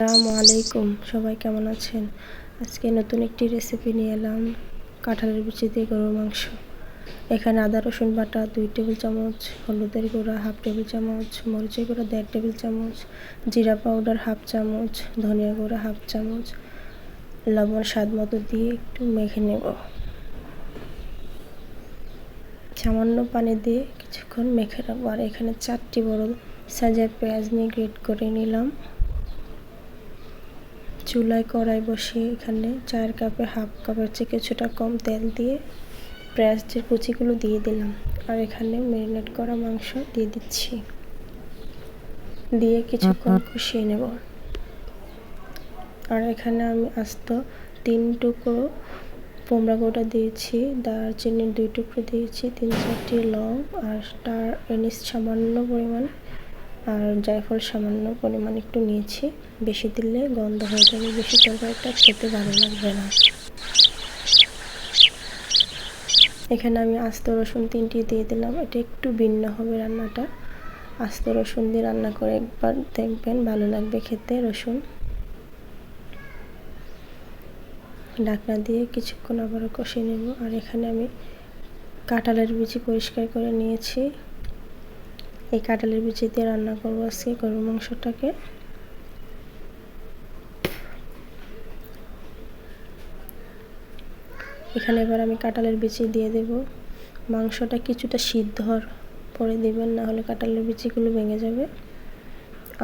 আসসালামু আলাইকুম। সবাই কেমন আছেন? আজকে নতুন একটি রেসিপি নিয়ে এলাম। কাঁঠালের বিচি দিয়ে গরুর মাংস। এখানে আদা, রসুন বাটা, দুই টেবিল চামচ, হলুদের গুঁড়া, হাফ টেবিল চামচ, মরিচের গুঁড়া, দেড় টেবিল চামচ, জিরা পাউডার, হাফ চামচ, ধনিয়া গুঁড়া, হাফ চামচ, লবণ স্বাদ মতো দিয়ে একটু মেখে নেব। সামান্য পানি দিয়ে কিছুক্ষণ মেখে রাখব আর এখানে চারটি বড় সাইজের পেঁয়াজ নিয়ে গ্রেট করে নিলাম। চুলায় কড়াই বসিয়ে এখানে চার কাপে হাফ কাপের চেয়ে কিছুটা কম তেল দিয়ে পেঁয়াজের কুচিগুলো দিয়ে দিলাম। আর এখানে ম্যারিনেট করা মাংস দিয়ে দিচ্ছি। দিয়ে কিছুক্ষণ কষিয়ে নেব। আর এখানে আমি আস্ত তিন টুকরো পোমরা গোটা দিয়েছি দারচিনির দুই টুকরো দিয়েছি তিন চারটি লং আর তার এনিস সামান্য পরিমাণ আর জায়ফল সামান্য পরিমাণ একটু নিয়েছি। বেশি দিলে গন্ধ হয়ে যাবে, বেশি তরকারিটা খেতে ভালো লাগবে না। এখানে আমি আস্ত রসুন তিনটি দিয়ে দিলাম, এটা একটু ভিন্ন হবে রান্নাটা। আস্ত রসুন দিয়ে রান্না করে একবার দেখবেন, ভালো লাগবে খেতে রসুন। ঢাকনা দিয়ে কিছুক্ষণ আবারও কষিয়ে নেব। আর এখানে আমি কাঁঠালের বিচি পরিষ্কার করে নিয়েছি। এই কাঁঠালের বিচি দিয়ে রান্না করব আজকে, গরুর মাংসটাকে। এখানে এবার আমি কাঁঠালের বিচি দিয়ে দেব। মাংসটা কিছুটা সিদ্ধ হওয়ার পরে দেবেন না হলে কাঁঠালের বিচিগুলো ভেঙে যাবে।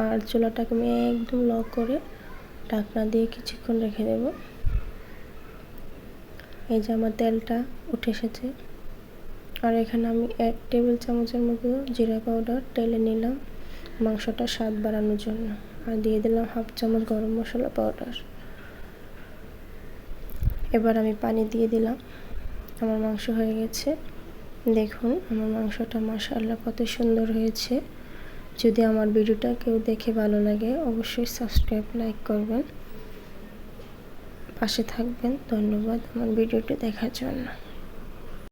আর চুলাটাকে আমি একদম লক করে ঢাকনা দিয়ে কিছুক্ষণ রেখে দেব। এই যে আমার তেলটা উঠে এসেছে। আর এখানে আমি এক টেবিল চামচের মতো জিরা পাউডার টেলে নিলাম মাংসটা স্বাদ বাড়ানোর জন্য আর দিয়ে দিলাম হাফ চামচ গরম মশলা পাউডার। এবার আমি পানি দিয়ে দিলাম। আমার মাংস হয়ে গেছে। দেখুন, আমার মাংসটা মাশাআল্লাহ কত সুন্দর হয়েছে। যদি আমার ভিডিওটা কেউ দেখে ভালো লাগে, অবশ্যই সাবস্ক্রাইব, লাইক করবেন। পাশে থাকবেন। ধন্যবাদ আমার ভিডিওটি দেখার জন্য।